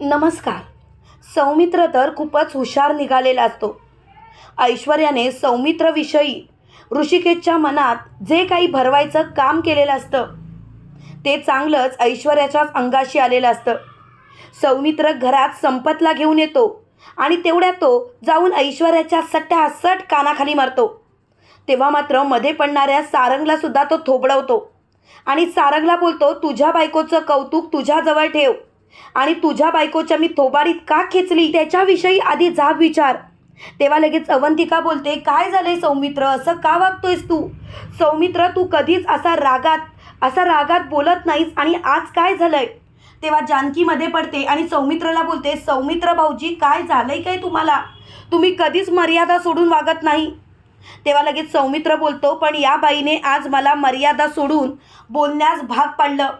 नमस्कार. सौमित्र तर खूपच हुशार निघालेला असतो. ऐश्वर्याने सौमित्रविषयी ऋषिकेशच्या मनात जे काही भरवायचं काम केलेलं असतं ते चांगलंच ऐश्वर्याच्याच अंगाशी आलेलं असतं. सौमित्र घरात संपतला घेऊन येतो आणि तेवढ्यात तो जाऊन ऐश्वर्याच्या सट्ट्यासट कानाखाली मारतो. तेव्हा मात्रमध्ये पडणाऱ्या सारंगला सुद्धा तो थोबडवतो आणि सारंगला बोलतो तुझ्या बायकोचं कौतुक तुझ्याजवळ ठेव. आणि तुझ्या बायकोच्या मी थोबाडीत का खेचली? त्याच्याविषयी आधी जाब विचार. तेव्हा लगेच अवंतिका बोलते काय झालंय सौमित्र? असं का वागतोयस तू? सौमित्र तू कधीच असा रागात असा रागात बोलत नाहीस आणि आज काय झालंय? तेव्हा जानकीमध्ये पडते आणि सौमित्रला बोलते सौमित्र भाऊजी काय झालंय काय तुम्हाला? तुम्ही कधीच मर्यादा सोडून वागत नाही. तेव्हा लगेच सौमित्र बोलतो पण या बाईने आज मला मर्यादा सोडून बोलण्यास भाग पाडलं.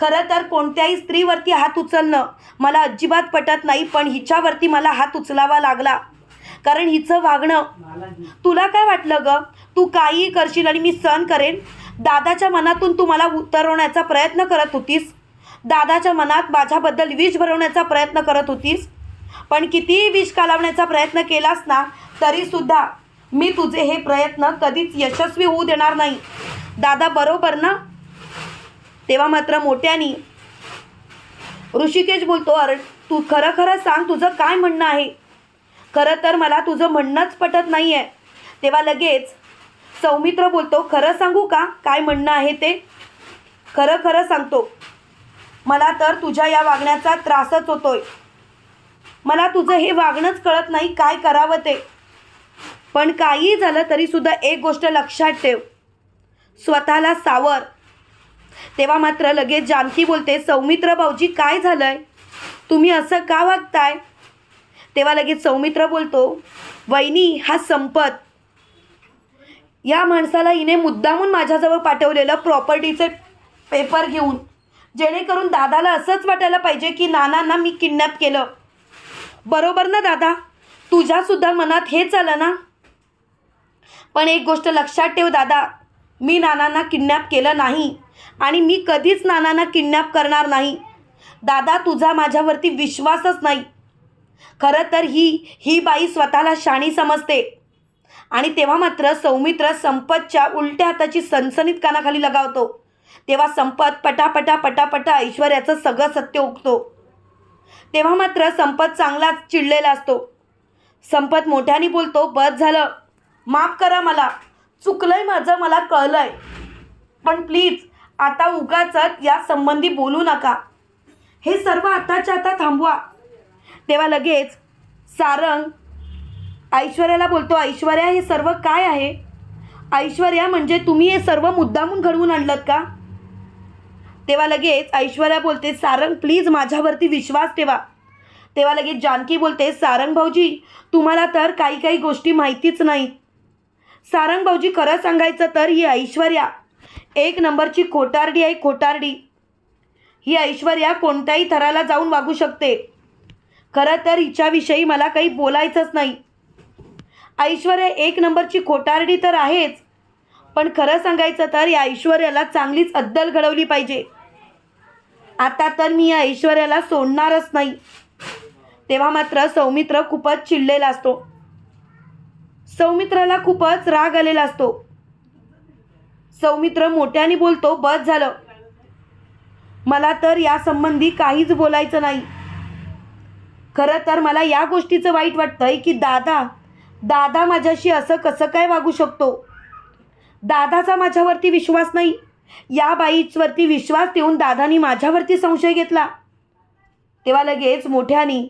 खरं तर कोणत्याही स्त्रीवरती हात उचलणं मला अजिबात पटत नाही पण हिच्यावरती मला हात उचलावा लागला. कारण हिचं वागणं तुला काय वाटलं ग? तू काहीही करशील आणि मी सहन करेन. दादाच्या मनातून तू मला उतरवण्याचा प्रयत्न करत होतीस. दादाच्या मनात माझ्याबद्दल विष भरवण्याचा प्रयत्न करत होतीस. पण कितीही विष कालावण्याचा प्रयत्न केलास ना तरीसुद्धा मी तुझे हे प्रयत्न कधीच यशस्वी होऊ देणार नाही. दादा बरोबर ना? तेव्हा मात्र मोठ्यानी ऋषिकेश बोलतो अरे तू खरं खरं सांग तुझं काय म्हणणं आहे? खरं तर मला तुझं म्हणणंच पटत नाही आहे तेव्हा लगेच सौमित्र बोलतो खरं सांगू का? काय म्हणणं आहे ते? खरं खरं सांगतो. मला तर तुझ्या या वागण्याचा त्रासच होतोय. मला तुझं हे वागणंच कळत नाही काय करावं ते? पण काही झालं तरीसुद्धा एक गोष्ट लक्षात ठेव. स्वतःला सावर. तेव्हा मात्र लगेच जानकी बोलते सौमित्र भाऊजी काय झालंय? तुम्ही असं का वागताय? तेव्हा लगेच सौमित्र बोलतो वहिनी हा संपत. या माणसाला हिने मुद्दामून माझ्याजवळ पाठवलेलं प्रॉपर्टीचे पेपर घेऊन जेणेकरून दादाला असंच वाटायला पाहिजे की नानांना मी किडनॅप केलं. बरोबर ना दादा? तुझ्यासुद्धा मनात हेच आलं ना? पण एक गोष्ट लक्षात ठेव दादा मी नानांना किडनॅप केलं नाही. आणि मी कधीच नानांना किडनॅप करणार नाही. दादा तुझा माझ्यावरती विश्वासच नाही. खरं तर ही ही बाई स्वतःला शाणी समजते. आणि तेव्हा मात्र सौमित्र संपतच्या उलट्या हाताची सनसनीत कानाखाली लगावतो. तेव्हा संपत पटापटा पटापटा ऐश्वर्याचं सगळं सत्य उगतो. तेव्हा मात्र संपत चांगलाच चिडलेला असतो. संपत मोठ्याने बोलतो बस झालं. माफ करा मला. चुकलंय माझं मला कळलंय. पण प्लीज आता उगाच या संबंधी बोलू नका. हे सर्व आताच्या आता थांबवा. तेव्हा लगेच सारंग ऐश्वर्याला बोलतो ऐश्वर्या हे सर्व काय आहे? ऐश्वर्या म्हणजे तुम्ही हे सर्व मुद्दामून घडवून आणलं का? तेव्हा लगेच ऐश्वर्या बोलते सारंग प्लीज माझ्यावरती विश्वास ठेवा. तेव्हा लगेच जानकी बोलते सारंग भाऊजी तुम्हाला तर काही काही गोष्टी माहितीच नाही सारंग भाऊजी खरं सांगायचं तर ही ऐश्वर्या एक नंबरची खोटारडी आहे खोटारडी ही ऐश्वर्या कोणत्याही थराला जाऊन वागू शकते. खरं तर हिच्याविषयी मला काही बोलायचंच नाही. ऐश्वर्या एक नंबरची खोटारडी तर आहेच पण खरं सांगायचं तर या ऐश्वर्याला चांगलीच अद्दल घडवली पाहिजे. आता तर मी या ऐश्वर्याला सोडणारच नाही. तेव्हा मात्र सौमित्र खूपच चिडलेला असतो. सौमित्राला खूपच राग आलेला असतो. सौमित्र मोठ्याने बोलतो बस झालं. मला तर या संबंधी काहीच बोलायचं नाही. खरं तर मला या गोष्टीचं वाईट वाटतंय की दादा दादा माझ्याशी असं कसं काय वागू शकतो? दादाचा माझ्यावरती विश्वास नाही. या बाईचवरती विश्वास ठेवून दादानी माझ्यावरती संशय घेतला. तेव्हा लगेच मोठ्यानी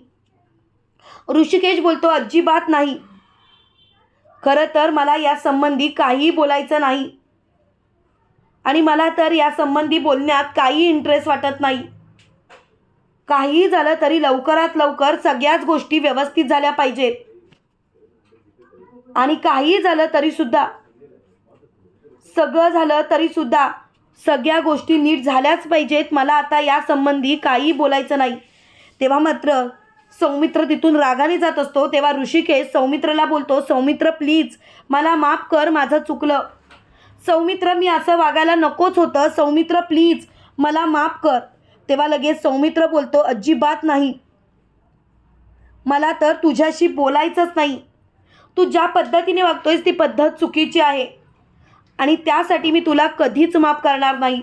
ऋषिकेश बोलतो अजिबात नाही. खरं तर मला या संबंधी काहीही बोलायचं नाही. आणि मला तर या संबंधी बोलण्यात काही इंटरेस्ट वाटत नाही. काहीही झालं तरी लवकरात लवकर सगळ्याच गोष्टी व्यवस्थित झाल्या पाहिजेत. आणि काहीही झालं तरीसुद्धा सगळं झालं तरीसुद्धा सगळ्या गोष्टी नीट झाल्याच पाहिजेत. मला आता या संबंधी काही बोलायचं नाही. तेव्हा मात्र सौमित्र तिथून रागाने जात असतो. तेव्हा ऋषिकेश सौमित्रला बोलतो सौमित्र प्लीज मला माफ कर माझं चुकलं. सौमित्र मी असं वागायला नकोच होतं. सौमित्र प्लीज मला माफ कर. तेव्हा लगेच सौमित्र बोलतो अजिबात नाही. मला तर तुझ्याशी बोलायचंच नाही. तू ज्या पद्धतीने वागतोयस ती पद्धत चुकीची आहे. आणि त्यासाठी मी तुला कधीच माफ करणार नाही.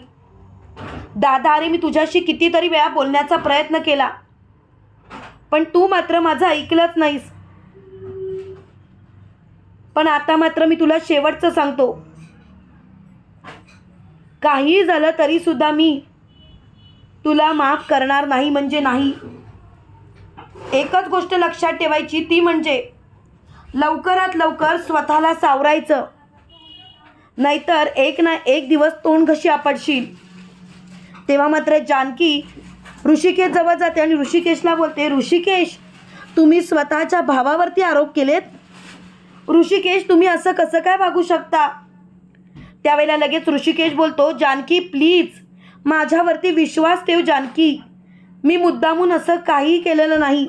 दादा अरे मी तुझ्याशी कितीतरी वेळा बोलण्याचा प्रयत्न केला. पण तू मात्र माझं ऐकलंच नाहीस. पण आता मात्र मी तुला शेवटचं सांगतो. काही झालं तरी सुद्धा मी तुला माफ करणार नाही म्हणजे नाही. एकच गोष्ट लक्षात ठेवायची ती म्हणजे लवकरात लवकर स्वतःला सावरायचं. नाहीतर एक ना एक दिवस तोंड घशी आपडशील तेव्हा मात्र जानकी ऋषिकेश जवळ जाते आणि ऋषिकेशला बोलते ऋषिकेश तुम्ही स्वतःच्या भावावरती आरोप केलेत? ऋषिकेश तुम्ही असं कसं काय वागू शकता? त्यावेळेला लगेच ऋषिकेश बोलतो जानकी प्लीज माझ्यावरती विश्वास ठेव जानकी. मी मुद्दामून असं काहीही केलेलं नाही.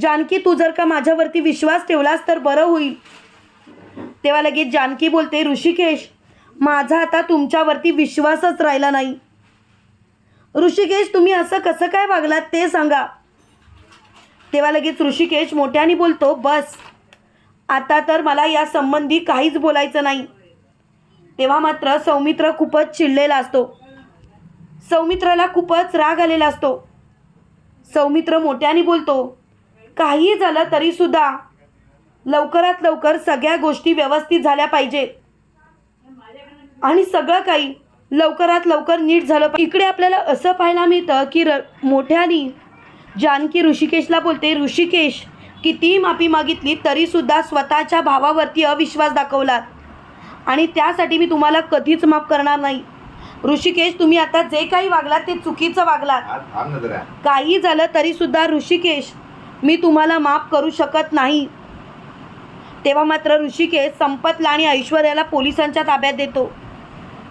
जानकी तू जर का माझ्यावरती विश्वास ठेवलास तर बरं होईल. तेव्हा लगेच जानकी बोलते ऋषिकेश माझा आता तुमच्यावरती विश्वासच राहिला नाही. ऋषिकेश तुम्ही असं कसं काय वागलात ते सांगा. तेव्हा लगेच ऋषिकेश मोठ्याने बोलतो बस. आता तर मला या संबंधी काहीच बोलायचं नाही. तेव्हा मात्र सौमित्र खूपच चिडलेला असतो. सौमित्राला खूपच राग आलेला असतो. सौमित्र मोठ्याने बोलतो काही झालं तरीसुद्धा लवकरात लवकर सगळ्या गोष्टी व्यवस्थित झाल्या पाहिजेत आणि सगळं काही लवकरात लवकर नीट झालं इकडे आपल्याला असं पाहायला मिळतं की र मोठ्यानी जानकी ऋषिकेशला बोलते ऋषिकेश कितीही माफी मागितली तरीसुद्धा स्वतःच्या भावावरती अविश्वास दाखवलात आणि त्यासाठी मी तुम्हाला कधीच माफ करणार नाही. ऋषिकेश तुम्ही आता जे काही वागलात ते चुकीचं वागलात. काही झालं तरीसुद्धा ऋषिकेश मी तुम्हाला माफ करू शकत नाही. तेव्हा मात्र ऋषिकेश संपतला आणि ऐश्वर्याला पोलिसांच्या ताब्यात देतो.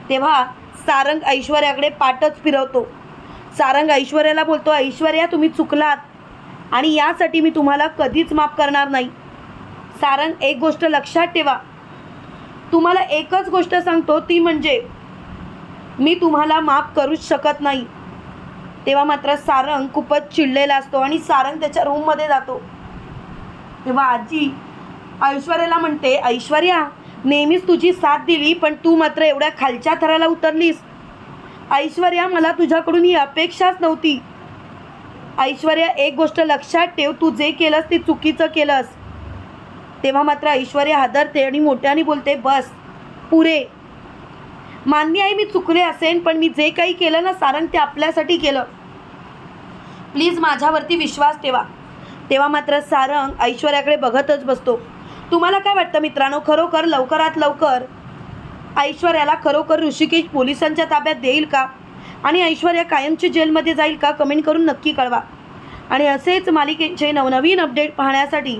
तेव्हा सारंग ऐश्वर्याकडे पाठच फिरवतो. सारंग ऐश्वर्याला बोलतो ऐश्वर्या तुम्ही चुकलात आणि यासाठी मी तुम्हाला कधीच माफ करणार नाही. सारंग एक गोष्ट लक्षात ठेवा. तुम्हाला एकच गोष्ट सांगतो ती म्हणजे मी तुम्हाला माफ करूच शकत नाही. तेव्हा मात्र सारंग खूपच चिडलेला असतो आणि सारंग त्याच्या रूममध्ये जातो. तेव्हा आजी ऐश्वर्याला म्हणते ऐश्वर्या नेहमीच तुझी साथ दिली पण तू मात्र एवढ्या खालच्या थराला उतरलीस. ऐश्वर्या मला तुझ्याकडून ही अपेक्षाच नव्हती. ऐश्वर्या एक गोष्ट लक्षात ठेव तू जे केलंस ते चुकीचं केलंस. तेव्हा मात्र ऐश्वर्या हादरते आणि मोठ्याने बोलते बस पुरे. मान्य आहे मी चुकले असेन पण मी जे काही केलं ना सारंग ते आपल्यासाठी केलं. प्लीज माझ्यावरती विश्वास ठेवा. तेव्हा मात्र सारंग ऐश्वर्याकडे बघतच बसतो. तुम्हाला काय वाटतं मित्रांनो? खरोखर लवकरात लवकर ऐश्वर्याला खरोखर ऋषिकेश पोलिसांच्या ताब्यात देईल का? आणि ऐश्वर्या कायमची जेलमध्ये जाईल का? कमेंट करून नक्की कळवा. आणि असेच मालिकेचे नवनवीन अपडेट पाहण्यासाठी